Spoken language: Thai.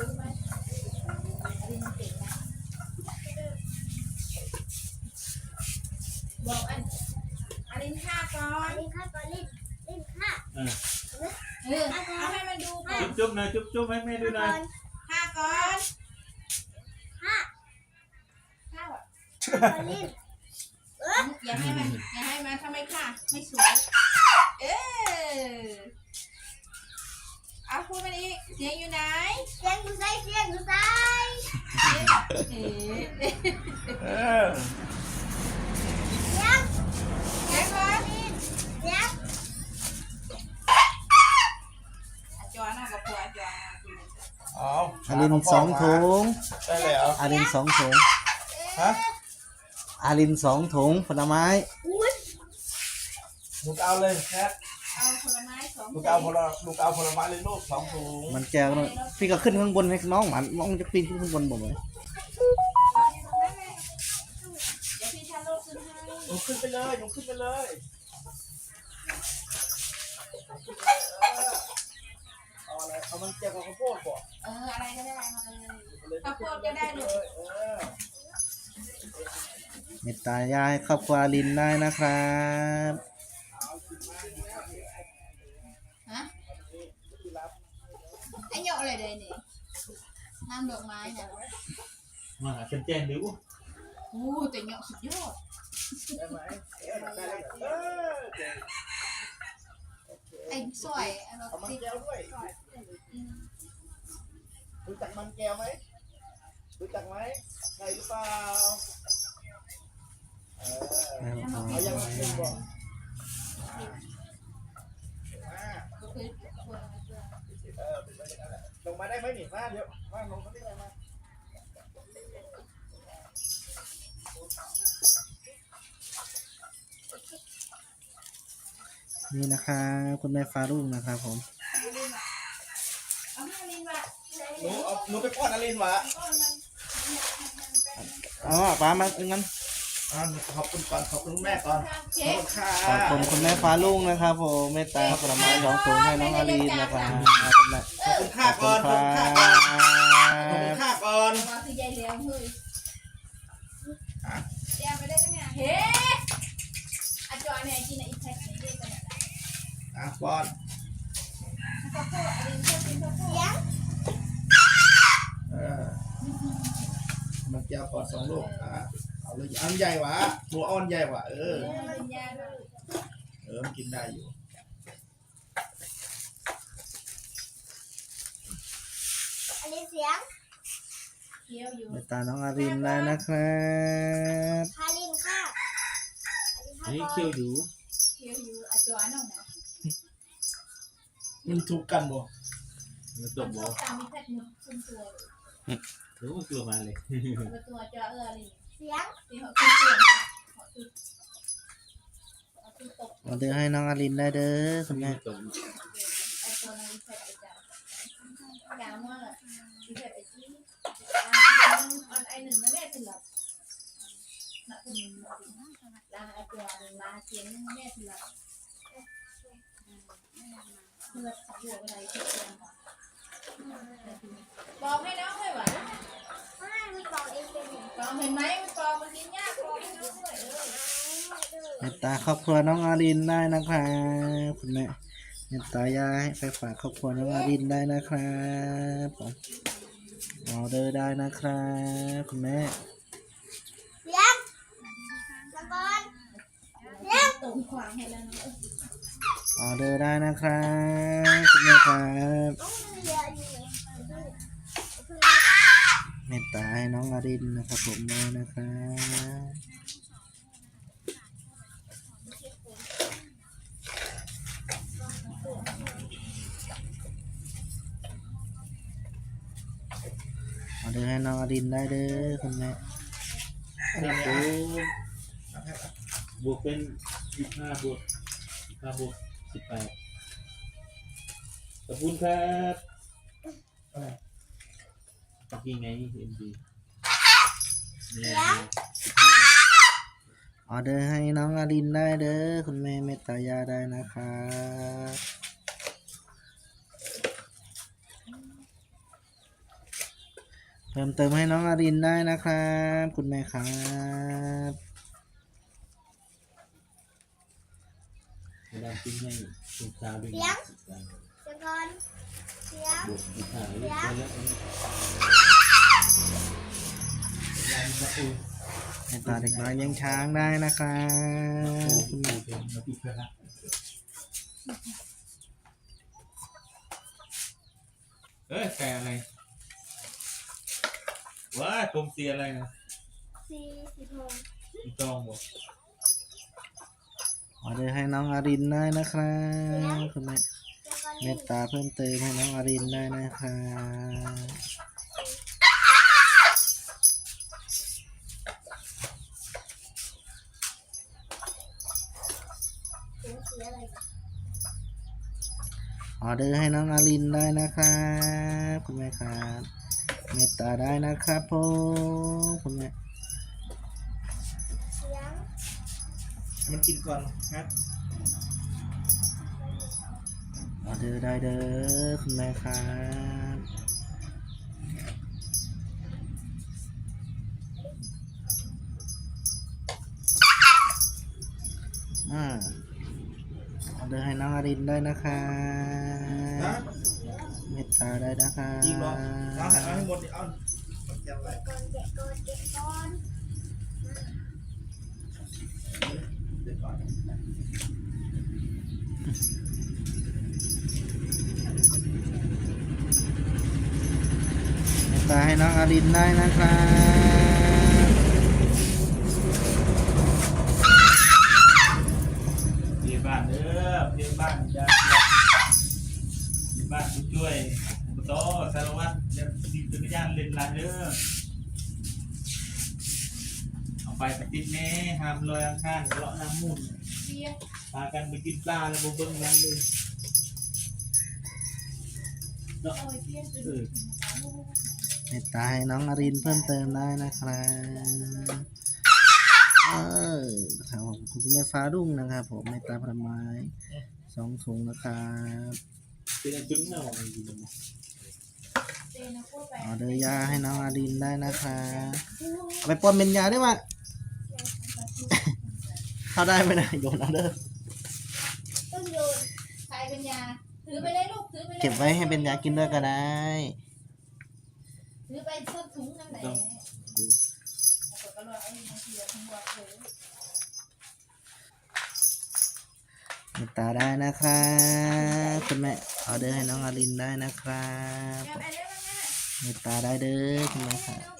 บอกอันอลินฆ่าก่อนลินค่ะก่อนลินลินค่ะเออเอาให้มันดูก่อนจุ๊บจุ๊บหน่อยจุ๊บจุ๊บให้แม่ดูหน่อยฆ่าก่อนค่ะฆ่าแบบก่อนลินอย่าให้มันอย่าให้มันทำไมฆ่าไม่สวย เออเอาพูดมาอีก เสียงอยู่ไหน เสียงดูใส่เสียงดูใส่เอ๊ะเออเสียงเสียงก่อนลินเสียงอาจารย์น่ะกับผัวอาจารย์เอาอารินสองถุงได้แล้วอารินสองถุงฮะอารินสองถุงผลไม้อุ้ยลูกเอาเลยแคทเอาผ ลไม้สองลูกเอาผลลูกเอาผลไม้เลยลูกสองถุงมันแก้วเลยพี่ก็ขึ้นข้างบนให้น้องหมันน้องจะปีนขึ้นข้างบนบ่ไหมเดี๋ยวพี่ชาโลกขึ้นให้หนูขึ้นไปเลยหนูขึ้นไปเลยเอาอะไรเอามันเกี่ยวกับข้าวโพดก่อนเอออะไรก็ได้มาเลยข้าวโพดก็ได้ลูกเออเมตตายายครอบครัวอารินได้นะครับ ฮะไอ้เหยาะอะไรเลยนี่ น้ำดอกไม้เนี่ยมาหาเป็นแจ้งดิวโอ้แต่เหยาะสุดยอดได้ไหมเออได้แล้วเออเจ๋งไอ้สวยไอ้เราเอามันติดแก้วด้วยรู้จักมันแก้วไหมรู้จักไหมใช่หรือเปล่าเออเอายังไงบอกมาก็คือคนเออเป็นไปอย่างนั้นแหละ ลงมาได้ไหมนี่มาเดี๋ยวมาลงเขาได้ไหมมานี่นะครับคุณแม่ฟารุ่งนะครับผมเอาให้ลินว่ะหนูเอาหนูไปป้อนอลินวะอ๋อป้ามางั้น อ่าขอบคุณก่อนขอบคุณแม่ก่อนเค้ขอบกคุณค่ะขอบคุณคุณแม่ฟารุ่งนะครับผมเมตตาผลไม้สองถุงให้น้องอารินนะครับขอบคุณแม่ขอบคุณขค่าอบคุก่อณนคขอบรัคุณค่าก่อนขอบคุณบค่าก่อนว่าคือยายเหลี้ยงเฮ้ยเดี๋ยวไปได้ตั้งไงเฮ้อาจารย์เนี่ยกินไอ้แพ็คไหนเรียกกันอะไรอะป้อนข้าวโพดอลินชอบกินข้าวโพดเสียงเออมันแก้วก่อนสองลูกอะ เอาเลยอันใหญ่หวะหนูเอาอันใหญ่หวะเออเออเป็นยาด้วยเออมันกินได้อยู่ อันนี้เสียงเคี้ยวอยู่เมตตาน้องอารินได้นะครับค่ะลินค่ะอันนี้นี่ค่ะเคี่ยวอยู่เคี้ยวอยู่อาจารย์น้องนะมันถูกกันบ่มันตตัวบบบออกตามมีแพ็คหนึ่งขึ้นตัวหรือมันกลัวมาเลยตัวตัวจะเอออะไร เสียงที่เขาขึ้นตัวเขาขึ้นเขาขึ้นตกออเดอร์ให้น้องอารินได้เด้อคุณแม่ตบไอ้ตัวนั้นแพ็คไอ้จ่ายาวมากที่แพ็คไอ้ที่อันไอ้หนึ่งนั่นแหละถึงหลับน่ะถึงลาไอ้ตัวลาเทียนนั่นแม่ถึงหลับเพื่อหัวอะไรที่เตียง บอกให้น้องด้วยวะไม่ไม่บอกเองเป็นหนึ่งกองเห็นไหมมันกองมันกินยากกองให้น้องด้วยเออเมตตาครอบครัวน้องอารินได้นะครับคุณแม่เมตตายายไปฝากครอบครัวน้องอารินได้นะครับผมออเดอร์ได้นะครับคุณแม่เสียงตะกอนเสียงตรงขวางให้แล้วนะออเดอร์ได้นะครับคุณแม่ครับน้องมันเหลืออยู่เลย เมตตาให้น้องอารินนะครับผมได้นะครับออเดอร์ให้น้องอารินได้เด้อคุณแม่อันนี้โอ้อะบวกเป็นสิบห้าบวกสิบห้าบวกสิบแปดขอบคุณครับ อะไรตะกี้ไงเอ็มดีเนี่ยออเดอร์ให้น้องอารินได้เด้อคุณแม่เมตตายาได้นะครับเพิ่มเติมให้น้องอารินได้นะครับ คุณแม่ครับเวลากินให้ลูกสาวด้วย เสียงเสียงก่อนเสียงบวกลูกสาวแล้วแล้วในตาเด็กน้อยเลี้ยงช้างได้นะครับโอ้คุณโหแม่เป็นมาติดกันละเอ้ยแต่อะไรว้ากลมเสียอะไรนะสี่สิบหกอีตองบ่ออเดอร์ให้น้องอารินได้นะครับคุณแม่ เสียงก่อนเมตตาเพิ่มเติมให้น้องอารินได้นะครับเสียงเสียอะไรกันออเดอร์ให้น้องอารินได้นะครับคุณแม่ครับเมตตาได้นะครับผมคุณแม่เสียงมันกินก่อนครับ ออเดอร์ได้เด้อคุณแม่ครับอ่าออเดอร์ให้น้องอรินได้นะครับนะเมตตาได้นะครับยิงเหรอเอาให้เอาให้หมดดิเอามันแก้วอะไรก่อนเด็กก่อนเด็กก่อนเดี๋ยวก่อน ตตาให้น้องอารินได้นะครับเรียบ้านเด้อเรียบ้านยาเรียบ้านผู้ช่วยอบตสารวัตรจะดีตัวย่านเล่นลานเด้อเอาไปปฏิดแน่ห้ามลอยอังคารเลาะน้ำมูลเบียร์พากันไปกินปลาแล้วบ่เบิ่งนั้นเลยเอาไว้เบียร์จะ เอดูอเมตตาให้น้องอารินเพิ่มเติมได้นะครับเออครับผมคุณแม่ฟ้ารุ่งนะครับ ผมเมตตาผลไม้สองถุงนะครับเป็นอันจุนเนาะอยู่บ่เจนะโคตรไปออเดอร์ยาให้น้องอารินได้นะครับเอาไปป้อนเป็นยาได้ไหมเข้าได้ไหมนะโยนเอาเด้อต้องโยนใครเป็นยาถือไปเลยลูกถือไปเลยเก็บไว้ให้เป็นยากินด้วยก็ได้ ถือไปสักถุงนั่นแหละต้องดูแล้วก็รอไอ้บางทีเราทั้งวันเลยเมตตาได้นะครับคุณแม่ออเดอร์ให้น้องอารินได้นะครับแกไปได้บ้างนะ เมตตาได้เด้อคุณแม่ครับน้องอี